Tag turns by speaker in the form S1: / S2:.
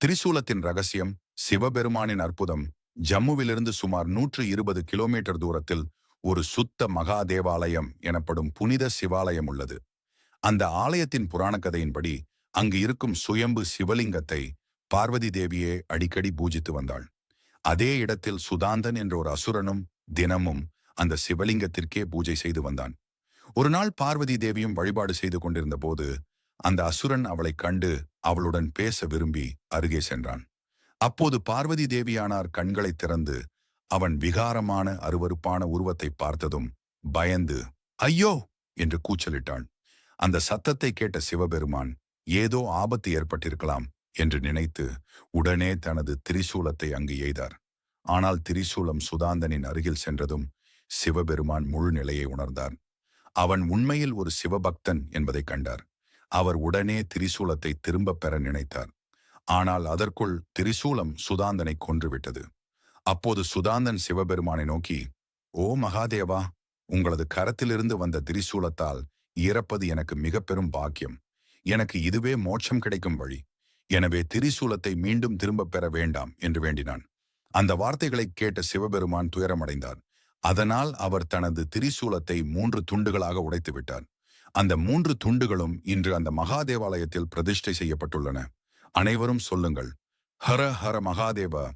S1: திரிசூலத்தின் ரகசியம் சிவபெருமானின் அற்புதம். ஜம்முவிலிருந்து சுமார் நூற்று இருபது கிலோமீட்டர் தூரத்தில் ஒரு சுத்த மகா தேவாலயம் எனப்படும் புனித சிவாலயம் உள்ளது. அந்த ஆலயத்தின் புராண கதையின்படி அங்கு இருக்கும் சுயம்பு சிவலிங்கத்தை பார்வதி தேவியே அடிக்கடி பூஜித்து வந்தாள். அதே இடத்தில் சுதாந்தன் என்ற ஒரு அசுரனும் தினமும் அந்த சிவலிங்கத்திற்கே பூஜை செய்து வந்தான். ஒரு நாள் பார்வதி தேவியும் வழிபாடு செய்து கொண்டிருந்த போது அந்த அசுரன் அவளைக் கண்டு அவளுடன் பேச விரும்பி அருகே சென்றான். அப்போது பார்வதி தேவியானார் கண்களை திறந்து அவன் விகாரமான அருவருப்பான உருவத்தை பார்த்ததும் பயந்து ஐயோ! என்று கூச்சலிட்டாள் அந்த சத்தத்தை கேட்ட சிவபெருமான் ஏதோ ஆபத்து ஏற்பட்டிருக்கலாம் என்று நினைத்து உடனே தனது திரிசூலத்தை அங்கு எய்தார். ஆனால் திரிசூலம் சுதாந்தனின் அருகில் சென்றதும் சிவபெருமான் முழு நிலையை உணர்ந்தார். அவன் உண்மையில் ஒரு சிவபக்தன் என்பதை கண்டார். அவர் உடனே திரிசூலத்தை திரும்பப் பெற நினைத்தார். ஆனால் அதற்குள் திரிசூலம் சுதாந்தனை கொன்றுவிட்டது. அப்போது சுதாந்தன் சிவபெருமானை நோக்கி ஓ மகாதேவா உங்களது கரத்திலிருந்து வந்த திரிசூலத்தால் இறப்பது எனக்கு மிக பெரும் பாக்கியம். எனக்கு இதுவே மோட்சம் கிடைக்கும் வழி. எனவே திரிசூலத்தை மீண்டும் திரும்பப் பெற வேண்டாம் என்று வேண்டினான். அந்த வார்த்தைகளை கேட்ட சிவபெருமான் துயரமடைந்தார். அதனால் அவர் தனது திரிசூலத்தை மூன்று துண்டுகளாக உடைத்து விட்டார் அந்த மூன்று துண்டுகளும் இன்று அந்த மகாதேவாலயத்தில் பிரதிஷ்டை செய்யப்பட்டுள்ளன. அனைவரும் சொல்லுங்கள் ஹர ஹர மகாதேவ